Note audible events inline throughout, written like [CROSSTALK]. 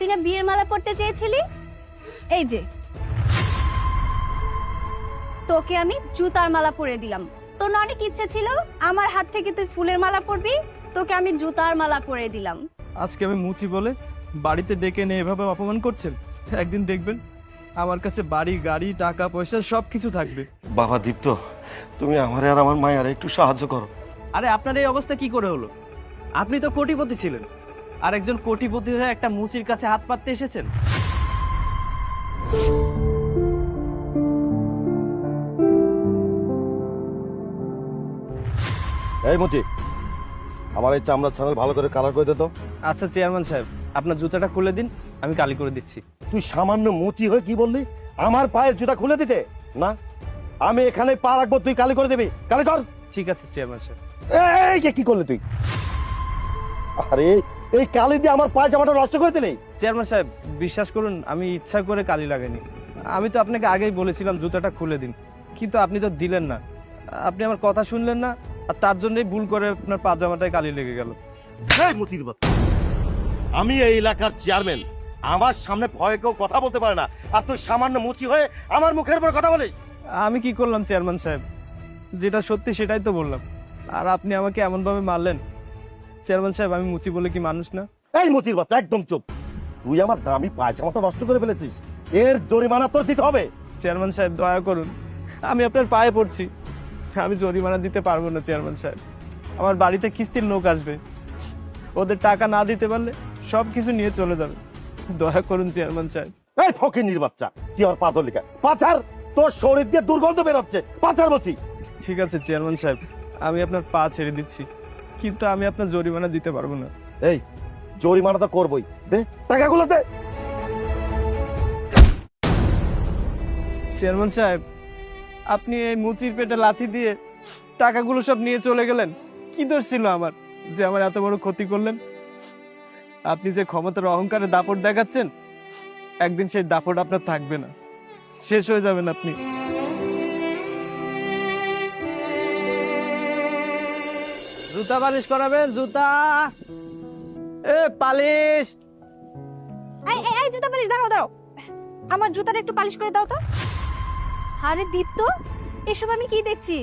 তুই না বিয়ের মালা পরতে চেয়েছিলি? এই যে। তোকে আমি জুতার মালা পরে দিলাম। তোর না অনেক ইচ্ছে ছিল? আমার হাত থেকে তুই ফুলের মালা পরবি? তোকে আমি জুতার মালা পরে দিলাম। আজকে আমি মুচি বলে বাড়িতে ডেকে নিয়ে এভাবে অপমান করছেন? একদিন দেখবেন আমার কাছে বাড়ি গাড়ি টাকা পয়সা সব কিছু থাকবে। বাবা দীপ্ত তুমি আমারে আর আমার মায়ের একটু সাহায্য করো। আরে আপনার এই অবস্থা কি করে হলো? আপনি তো কোটিপতি ছিলেন। আর একজন কোটিপতি হয়ে একটা মুচির কাছে হাত পাততে এসেছেন? এই মুচি আমার এই চামড়ার ছানাল ভালো করে কালার করে দে তো। আচ্ছা চেয়ারম্যান সাহেব আপনার জুতাটা খুলে দিন আমি কালি করে দিচ্ছি। তুই সামান্য মুচি হয়ে কি বললি? আমার পায়ের জুতা খুলে দিতে? না আমি এখানে পা রাখব তুই কালি করে দিবি। কালি কর। ঠিক আছে চেয়ারম্যান সাহেব। এই যে কি করলি তুই? আরে এই কালি দিয়ে আমার পায়ে জামাটা নষ্ট করে দিলি? চেয়ারম্যান সাহেব বিশ্বাস করুন আমি ইচ্ছা করে কালি লাগাইনি। আমি তো আপনাকে আগেই বলেছিলাম জুতাটা খুলে দিন। কিন্তু আপনি তো দিলেন না। আপনি আমার কথা শুনলেন না আর তার জন্যই ভুল করে আপনার পাজামাটায় কালি লেগে গেল। এই মতির বাপ। আমি এই এলাকার চেয়ারম্যান। আমার সামনে ভয়ে কেউ কথা বলতে পারে না। আর তুই সামান্য মুচি হয়ে আমার মুখের উপর কথা বলিস? আমি কি করলাম চেয়ারম্যান সাহেব? যেটা সত্যি সেটাই তো বললাম। আর আপনি আমাকে এমনভাবে মারলেন চেয়ারম্যান সাহেব আমি মুচি বলে কি মানুষ না? এই মুচির বাচ্চা একদম চুপ। তুই আমার দামি পায়জামাটা নষ্ট করে ফেলেছিস। এর জরিমানা তোর দিতে হবে। চেয়ারম্যান সাহেব দয়া করুন। আমি আপনার পায়ে পড়ছি। আমি জরিমানা দিতে পারব না চেয়ারম্যান সাহেব। আমার বাড়িতে কিস্তির লোক আসবে। ওদের টাকা না দিতে পারলে সব কিছু নিয়ে চলে যাবে। দয়া করুন চেয়ারম্যান সাহেব। এই ফকিনির বাচ্চা কি পাথর লিখা পাচার তোর শরীর দিয়ে দুর্গন্ধ বেরোচ্ছে। পাচার বলছি। ঠিক আছে চেয়ারম্যান সাহেব আমি আপনার পা ছেড়ে দিচ্ছি। কিন্তু আমি আপনার জরিমানা দিতে পারব না। এই জরিমানা তো করবই। দে টাকাগুলো দে। চেয়ারম্যান সাহেব আপনি এই মুচির পেটে লাথি দিয়ে টাকাগুলো সব নিয়ে চলে গেলেন? কি দোষ ছিল আমার যে আমার এত বড় ক্ষতি করলেন? আপনি যে ক্ষমতার অহংকারে দাপট দেখাচ্ছেন একদিন সেই দাপট আপনার থাকবে না। শেষ হয়ে যাবেন আপনি। জুতা পালিশ করাবেন জুতা। এ পালিশ। এই এই এই জুতা পালিশ দাঁড়াও দাঁড়াও। আমার জুতাটা একটু পালিশ করে দাও তো। আরে দীপ্ত এসব আমি কি দেখছি?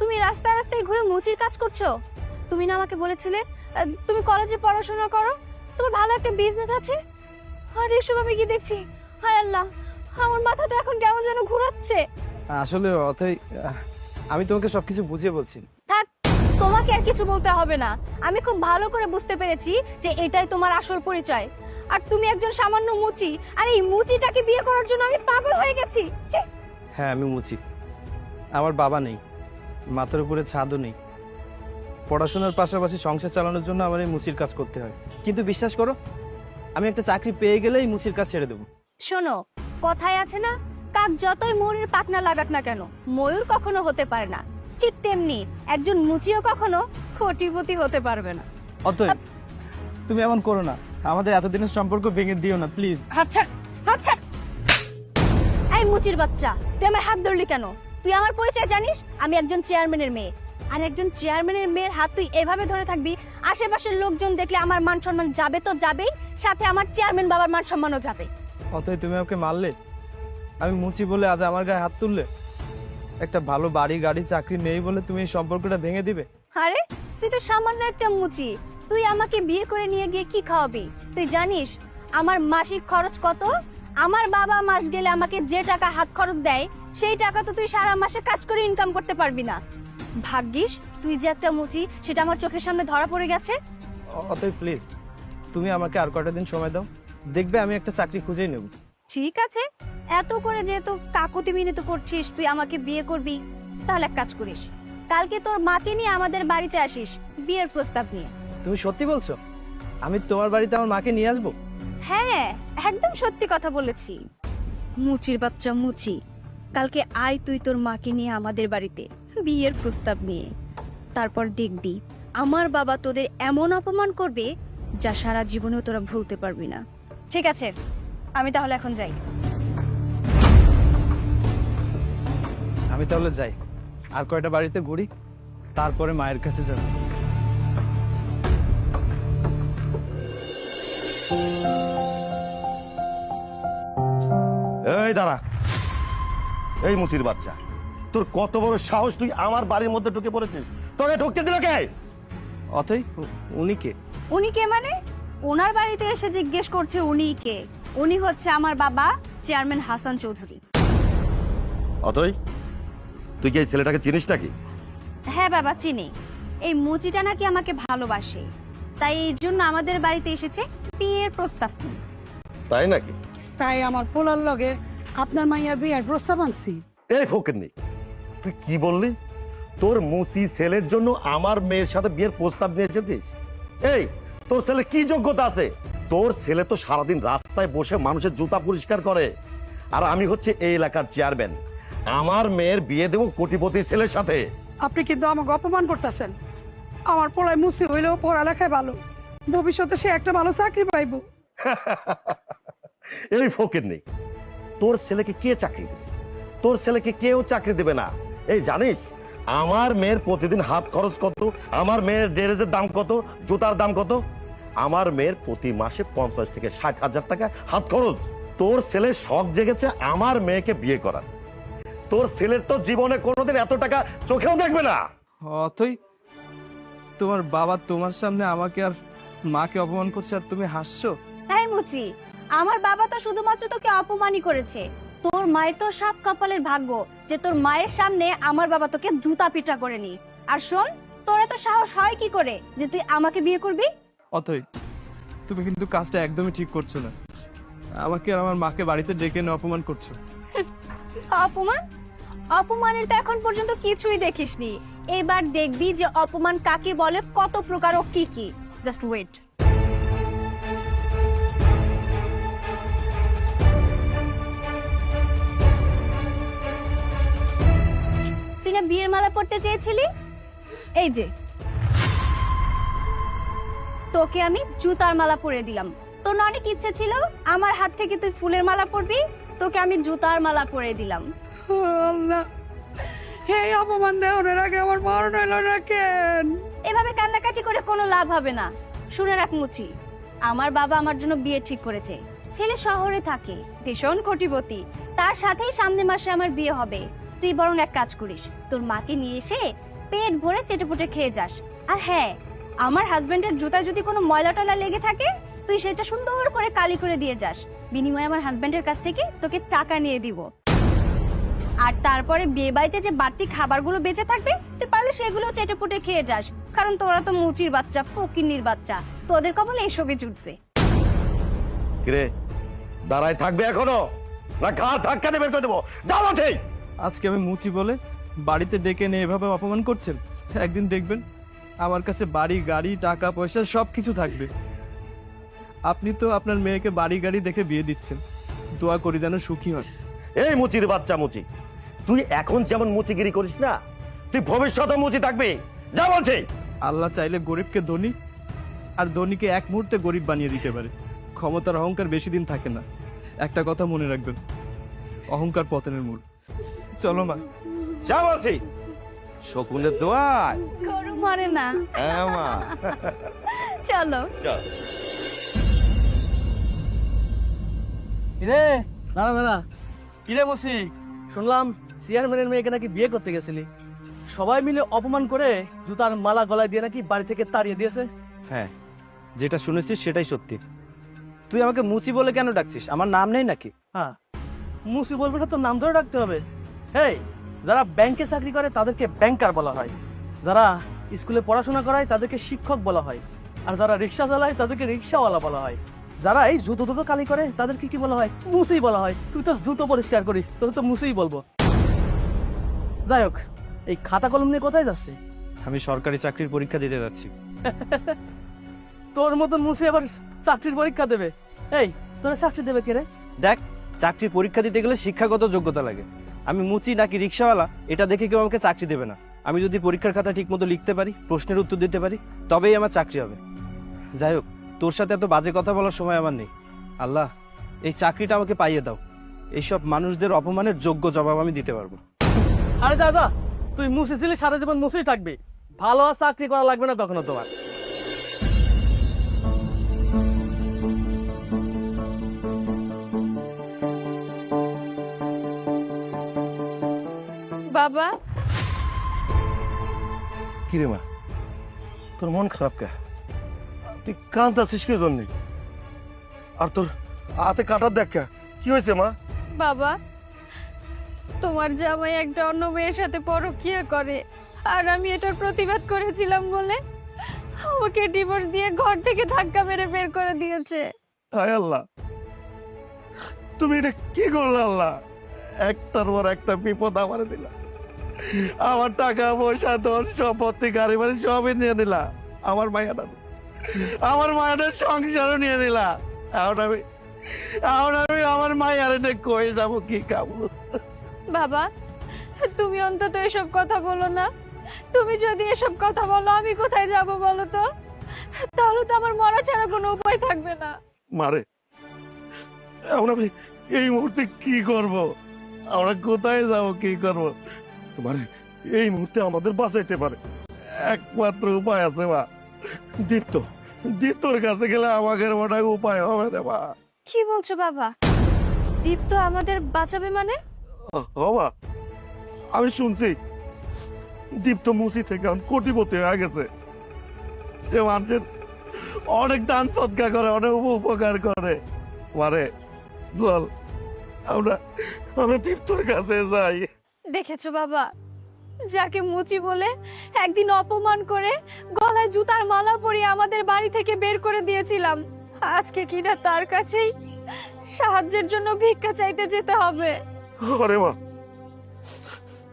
তুমি রাস্তায় রাস্তায় ঘুরে মুচির কাজ করছ? তুমি না আমাকে বলেছিলে তুমি কলেজে পড়াশোনা করো? তোমার ভালো একটা বিজনেস আছে? আর এসব আমি কি দেখছি? হায় আল্লাহ আমার মাথা তো এখন কেমন যেন ঘোরাচ্ছে। আসলে অথই আমি তোমাকে সবকিছু বুঝিয়ে বলছি। তোমাকে আর কিছু বলতে হবে না। আমি খুব ভালো করে বুঝতে পেরেছি যে এটাই তোমার আসল পরিচয়। আর তুমি একজন সামান্য মুচি আর এই মুচিটাকে বিয়ে করার জন্য আমি পাগল হয়ে গেছি। হ্যাঁ আমি মুচি। আমার বাবা নেই মাথার উপরে ছাদও নেই। পড়াশোনার পাশাপাশি সংসার চালানোর জন্য আমার এই মুচির কাজ করতে হয়। কিন্তু বিশ্বাস করো আমি একটা চাকরি পেয়ে গেলেই মুচির কাজ ছেড়ে দেবো। শোনো কথায় আছে না কাক যতই ময়ূরের পাখনা লাগাক না কেন ময়ূর কখনো হতে পারে না। ঠিক তেমনি একজন মুচিও কখনো কোটিপতি হতে পারবে না। অতএব তুমি এমন করো না। আমাদের এতদিনের সম্পর্ক ভেঙে দিও না প্লিজ। আচ্ছা আচ্ছা এই মুচির বাচ্চা তুই আমার হাত ধরলি কেন? তুই আমার পরিচয় জানিস? আমি একজন চেয়ারম্যানের মেয়ে। আর একজন চেয়ারম্যানের মেয়ের হাত তুই এভাবে ধরে থাকবি আশেপাশের লোকজন দেখলে আমার মান সম্মান যাবে তো যাবেই সাথে আমার চেয়ারম্যান বাবার মান সম্মানও যাবে। অতএব তুমি আমাকে মারলে? আমি মুচি বলে আজ আমার গায়ে হাত তুললে? একটা ভালো বাড়ি গাড়ি চাকরি নেই বলে তুমি এই সম্পর্কটা ভেঙে দিবে? আরে তুই তো সামান্য একটা মুচি। তুই আমাকে বিয়ে করে নিয়ে গিয়ে কি খাওয়াবি? তুই জানিস আমার মাসিক খরচ কত? আমার বাবা মাস গেলে আমাকে যে টাকা হাত খরচ দেয় সেই টাকা তো তুই সারা মাসে কাজ করে ইনকাম করতে পারবি না। ভাগ্যিস তুই যে একটা মুচি সেটা আমার চোখের সামনে ধরা পড়ে গেছে। অতএব প্লিজ তুমি আমাকে আর কটা দিন সময় দাও। দেখবে আমি একটা চাকরি খুঁজেই নেব। ঠিক আছে। এত করে যেহেতু কাকুতি মিনিত করছিস তুই আমাকে বিয়ে করবি তাহলে এক কাজ করিস। কালকে তোর মাকে নিয়ে আমাদের বাড়িতে আসিস বিয়ের প্রস্তাব নিয়ে। তুমি সত্যি বলছো? আমি তোমার বাড়িতে আমার মাকে নিয়ে আসব? হ্যাঁ একদম সত্যি কথা বলেছি। মুচির বাচ্চা মুচি কালকে আয় তুই তোর মাকে নিয়ে আমাদের বাড়িতে বিয়ের প্রস্তাব নিয়ে। তারপর দেখবি আমার বাবা তোদের এমন অপমান করবে যা সারা জীবনেও তোরা ভুলতে পারবি না। ঠিক আছে আমি তাহলে এখন যাই। আমি তাহলে যাই। আর কয়টা বাড়িতে ঘুরি তারপরে মায়ের কাছে যাব। এই দাঁড়া। এই মুচির বাচ্চা তোর কত বড় সাহস তুই আমার বাড়ির মধ্যে ঢুকে পড়েছিস? তোকে ঢুকতে দিল কে? অতই উনি কে? উনি কে মানে? ওনার বাড়িতে এসে জিজ্ঞেস করছে উনি কে। উনি হচ্ছে আমার বাবা চেয়ারম্যান হাসান চৌধুরী। অতই তুই কি এই ছেলেটাকে চিনিস নাকি? হ্যাঁ বাবা চিনি। এই মুচিটা নাকি আমাকে ভালোবাসে। তাই এই জন্য আমাদের বাড়িতে এসেছে বিয়ের প্রস্তাব। তাই নাকি? তাই আমার পোলার লগে আপনার মাইয়ার বিয়ের প্রস্তাব আনছি। এই ফোকেননি তুই কি বললি? তোর মুসি ছেলের জন্য আমার মেয়ের সাথে বিয়ের প্রস্তাব নিয়ে এসেছিস? এই তোর ছেলে কি যোগ্যতা আছে? তোর ছেলে তো সারাদিন রাস্তায় বসে মানুষের জুতা পরিষ্কার করে। আর আমি হচ্ছে এই এলাকার চেয়ারম্যান আমার মেয়ের বিয়ে দেবো কোটিপতি ছেলের সাথে। আপনি কিন্তু আমাকে অপমান করতেছেন। আমার পোলায় মুসি হইলেও পড়ালেখায় ভালো। ভবিষ্যতে সে একটা ভালো চাকরি পাইবো। [LAUGHS] এই ফকির নেই। তোর ছেলেকে কে চাকরি দেবে? তোর ছেলেকে কেউ চাকরি দেবে না। এই জানিস আমার মেয়ের প্রতিদিন হাত খরচ কত? আমার মেয়ের ড্রেসের দাম কত? জুতার দাম কত? আমার মেয়ের প্রতি মাসে পঞ্চাশ থেকে ষাট হাজার টাকা হাত খরচ। তোর ছেলে শখ জেগেছে আমার মেয়েকে বিয়ে করার। তোর ছেলের তো জীবনে কোনোদিন এত টাকা চোখেও দেখবে না। অতই তোমার বাবা তোমার সামনে আমাকে আর মাকে অপমান করছে আর তুমি হাসছো? তাই মুচি আমার বাবা তো শুধুমাত্র তোকে অপমানই করেছে। তোর মায়ের তো সাপ কপালের ভাগ্য যে তোর মায়ের সামনে আমার বাবা তোকে জুতা পিটা করে নি আর শোন তোর এত সাহস হয় কি করে যে তুই আমাকে বিয়ে করবি? অতই তুমি কিন্তু কাজটা একদমই ঠিক করছ না। আমাকে আর আমার মাকে বাড়িতে ডেকে এনে অপমান করছ। [LAUGHS] অপমান? অপমানের তো এখন পর্যন্ত কিছুই দেখিসনি। এবার দেখবি যে অপমান কাকে বলে, কত প্রকার ও কি কি। জাস্ট ওয়েট তুই না বিয়ের মালা পড়তে চেয়েছিলি? এই যে। তোকে আমি জুতার মালা পরে দিলাম। তোর অনেক ইচ্ছে ছিল? আমার হাত থেকে তুই ফুলের মালা পরবি? তোকে আমি জুতার মালা পরে দিলাম। আল্লাহ অপমান দেওয়ার আগে আমার মরণ হইল না কেন? এভাবে কান্নাকাটি করে কোনো লাভ হবে না। শুনে রাখ মুচি আমার বাবা আমার জন্য বিয়ে ঠিক করেছে। ছেলে শহরে থাকে ভীষণ কোটিপতি। তার সাথেই সামনে মাসে আমার বিয়ে হবে। তুই বরং এক কাজ করিস তোর মাকে নিয়ে এসে পেট ভরে চেটেপুটে খেয়ে যাস। আর হ্যাঁ আমার হাজবেন্ডের জুতা যদি কোনো ময়লা টলা লেগে থাকে তুই সেটা সুন্দর করে কালি করে দিয়ে যাস। বিনিময়ে আমার হাজবেন্ডের কাছ থেকে তোকে টাকা নিয়ে দিব। আর তারপরে বিয়ে বাড়িতে যে বাড়তি খাবারগুলো বেঁচে থাকবে তুই পারলে সেগুলো চেটেপুটে খেয়ে যাস। কারণ তোরা তো মুচির বাচ্চা ফকিন্নির বাচ্চা। তোদের কপালে এসবই জুটবে। কিরে দাঁড়ায় থাকবে এখনও? না ঘাড় ধাক্কা দিয়ে বের করে দেবো। যাও ঠিক আজকে আমি মুচি বলে বাড়িতে ডেকে এনে এভাবে অপমান করছেন? একদিন দেখবেন আমার কাছে বাড়ি গাড়ি টাকা পয়সা সব কিছু থাকবে। আপনি তো আপনার মেয়েকে বাড়ি গাড়ি দেখে বিয়ে দিচ্ছেন। দোয়া করি যেন সুখী হয় এই মুচির বাচ্চা মুচি তুই এখন যেমন মুচিগিরি করিস না তুই ভবিষ্যতে মুচি থাকবি। যা বলছি। আল্লাহ চাইলে গরিবকে ধনী আর ধনীকে এক মুহূর্তে গরিব বানিয়ে দিতে পারে। ক্ষমতার অহংকার বেশি দিন থাকে না। একটা কথা মনে রাখবেন অহংকার পতনের মূল। চলো মা। যা বলছি। শকুনের দোয়ায়। গরু মরে না। হ্যাঁ মা। চলো। চল। কিরে? দাঁড়া দাঁড়া। কিরে বসি শুনলাম চেয়ারম্যানের মেয়েকে নাকি বিয়ে করতে গেছিলি। সবাই মিলে অপমান করে জুতার মালা গলায় দিয়ে নাকি বাড়ি থেকে তাড়িয়ে দিয়েছে। হ্যাঁ যেটা শুনেছিস সেটাই সত্যি। তুই আমাকে মুচি বলে কেন ডাকছিস? আমার নাম নেই নাকি? হ্যাঁ মুসি বলবে না তো নাম ধরে রাখতে হবে। এই যারা ব্যাংকে চাকরি করে তাদেরকে ব্যাংকার বলা হয়। যারা স্কুলে পড়াশোনা করায় তাদেরকে শিক্ষক বলা হয়। আর যারা রিক্সা চালায় তাদেরকে রিক্সাওয়ালা বলা হয়। যারা এই জুতো দুটো কালি করে তাদেরকে কি বলা হয়? মুসি বলা হয়। তুই তো জুতো পরিষ্কার করিস তোকে তো মুসিই বলব। যাই হোক এই খাতা কলম নিয়ে কোথায় যাচ্ছে? আমি সরকারি চাকরির পরীক্ষা দিতে যাচ্ছি। [LAUGHS] তোর মতন মুসি আবার চাকরির পরীক্ষা দেবে। এই তোরা চাকরি দেবে কে রে? দেখ চাকরির পরীক্ষা দিতে গেলে শিক্ষাগত যোগ্যতা লাগে। আমি মুচি নাকি রিক্সাওয়ালা এটা দেখে কেউ আমাকে চাকরি দেবে না। আমি যদি পরীক্ষার খাতা ঠিক মতো লিখতে পারি প্রশ্নের উত্তর দিতে পারি তবেই আমার চাকরি হবে। যাই হোক তোর সাথে এত বাজে কথা বলার সময় আমার নেই। আল্লাহ এই চাকরিটা আমাকে পাইয়ে দাও। এইসব মানুষদের অপমানের যোগ্য জবাব আমি দিতে পারব। আরে দাদা তুই মুসি ছিলি সারা জীবন মুসেই থাকবি। ভালো আর চাকরি করা লাগবে না কখনো তোমার। বাবা। কিরে মা তোর মন খারাপ কে? তুই কান্দাছিস কে জন্যে আর তোর হাতে কাটার দেখ কে? হয়েছে মা? বাবা তোমার জামাই একটা অন্য মেয়ের সাথে পরকিয়া করে আর আমি এটার প্রতিবাদ করেছিলাম বলে আমাকে ডিভোর্স দিয়ে ঘর থেকে ধাক্কা মেরে বের করে দিয়েছে। হায় আল্লাহ তুমি এটা কি করলে আল্লাহ? একটার পর একটা বিপদ আমার দিলা। আমার টাকা পয়সা ধন সম্পত্তি গাড়ি বাড়ি সবই নিয়ে নিলা। আমার মায়াটা আমার মায়ের সংসারও নিয়ে নিলা। এখন আমি এখন আমি আমার মায়ারে কয়ে যাব কি খাব? বাবা তুমি অন্তত এসব কথা বলো না। তুমি যদি এসব কথা বলো আমি কোথায় যাব বলো তো? তাহলে তো আমার মরা ছাড়া কোনো উপায় থাকবে না। মারে এখন আমি এই মুহূর্তে কি করব? আমরা কোথায় যাব কি করব? তোমার এই মুহূর্তে আমাদের বাঁচাইতে পারে। একমাত্র উপায় আছে মা। দীপ্ত দীপ্তর কাছে গেলে আমাদের মনে হয় উপায় হবে রে মা। কি বলছো বাবা? দীপ্ত আমাদের বাঁচাবে মানে? হবা আমি শুনছি দীপ্ত মুসি থেকে কোটিপতি হয়ে গেছে। সে মানুষের অনেক দান সৎকার করে অনেক উপকার করে। মারে চল আমরা আমরা দীপ্তর কাছে যাই। দেখেছ বাবা যাকে মুচি বলে একদিন অপমান করে গলায় জুতার মালা পরিয়ে আমাদের বাড়ি থেকে বের করে দিয়েছিলাম। আজকে কিনা তার কাছেই সাহায্যের জন্য ভিক্ষা চাইতে যেতে হবে। আরে মা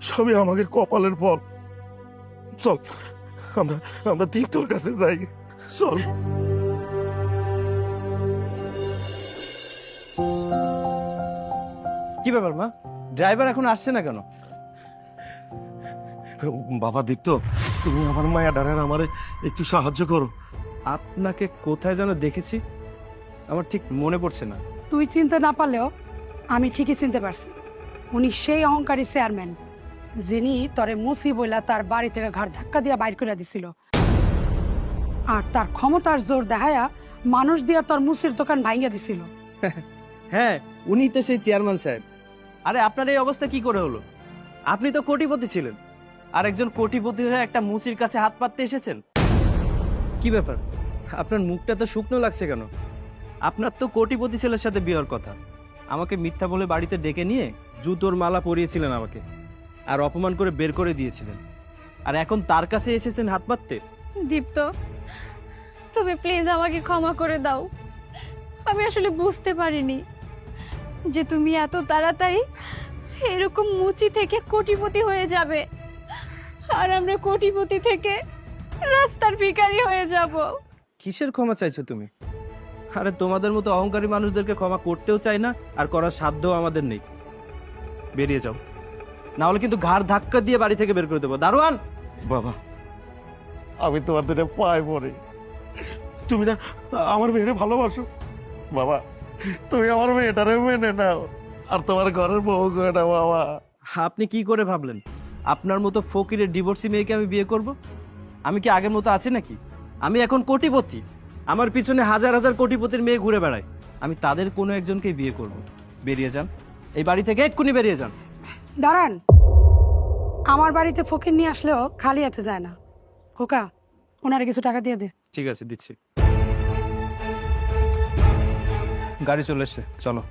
সবই আমাদের কপালের ফল। চল আমরা আমরা দীপ্তর কাছে যাই। চল। কি ব্যাপার মা? ড্রাইভার এখন আসছে না কেন? বাবা দীপ্ত তুমি আমার মায়া ডারার আমারে একটু সাহায্য করো। আপনাকে কোথায় যেন দেখেছি আমার ঠিক মনে পড়ছে না। তুই চিনতে না পারলেও আমি ঠিকই চিনতে পারছি। উনি সেই অহংকারী চেয়ারম্যান যিনি তরে মুসি বইলা তার বাড়ি থেকে ঘাড় ধাক্কা দিয়া বাইর করে দিছিল। আর তার ক্ষমতার জোর দেখায়া মানুষ দিয়া তোর মুসির দোকান ভাঙিয়া দিছিল। [LAUGHS] হ্যাঁ উনি তো সেই চেয়ারম্যান সাহেব। আরে আপনার এই অবস্থা কি করে হলো? আপনি তো কোটিপতি ছিলেন। আর একজন কোটিপতি হয়ে একটা মুচির কাছে হাত পাততে এসেছেন? কি ব্যাপার? আপনার মুখটা তো শুকনো লাগছে কেন? আপনার তো কোটিপতি ছেলের সাথে বিয়ের কথা। আমাকে মিথ্যা বলে বাড়িতে ডেকে নিয়ে জুতোর মালা পরিয়েছিলেন আমাকে। আর অপমান করে বের করে দিয়েছিলেন। আর এখন তার কাছে এসেছেন হাত পাততে? দীপ্ত তুমি প্লিজ আমাকে ক্ষমা করে দাও। আমি আসলে বুঝতে পারিনি যে তুমি এত তাড়াতাড়ি এরকম মুচি থেকে কোটিপতি হয়ে যাবে। আর আমরা কোটিপতি থেকে রাস্তার ভিখারি হয়ে যাব। কিসের ক্ষমা চাইছো তুমি? আরে তোমাদের মতো অহংকারী মানুষদেরকে ক্ষমা করতেও চাই না আর করার সাধ্যও আমাদের নেই। বেরিয়ে যাও। না হলে কিন্তু ঘাড় ধাক্কা দিয়ে বাড়ি থেকে বের করে দেবো। দারোয়ান! বাবা আমি তোমার দিনে পায়ে পড়ি। তুমি না আমার মেয়েরে ভালোবাসো। বাবা তুমি আমার মেয়েটারে মেনে নাও। আর তোমার ঘরের বউ করে নাও বাবা। আপনি কি করে ভাবলেন? আপনার মতো ফকিরের ডিভোর্সি মেয়েকে আমি বিয়ে করব? আমি কি আগের মতো আছি নাকি? আমি এখন কোটিপতি। আমার পিছনে হাজার হাজার কোটিপতির মেয়ে ঘুরে বেড়ায়। আমি তাদের কোনো একজনকে বিয়ে করব। বেরিয়ে যান। এই বাড়ি থেকে এক্ষুনি বেরিয়ে যান। দাঁড়ান। আমার বাড়িতে ফকির নিয়ে আসলেও খালি হাতে যায় না। খোকা ওনারে কিছু টাকা দিয়ে দে। ঠিক আছে দিচ্ছি। গাড়ি চলে এসছে। চলো।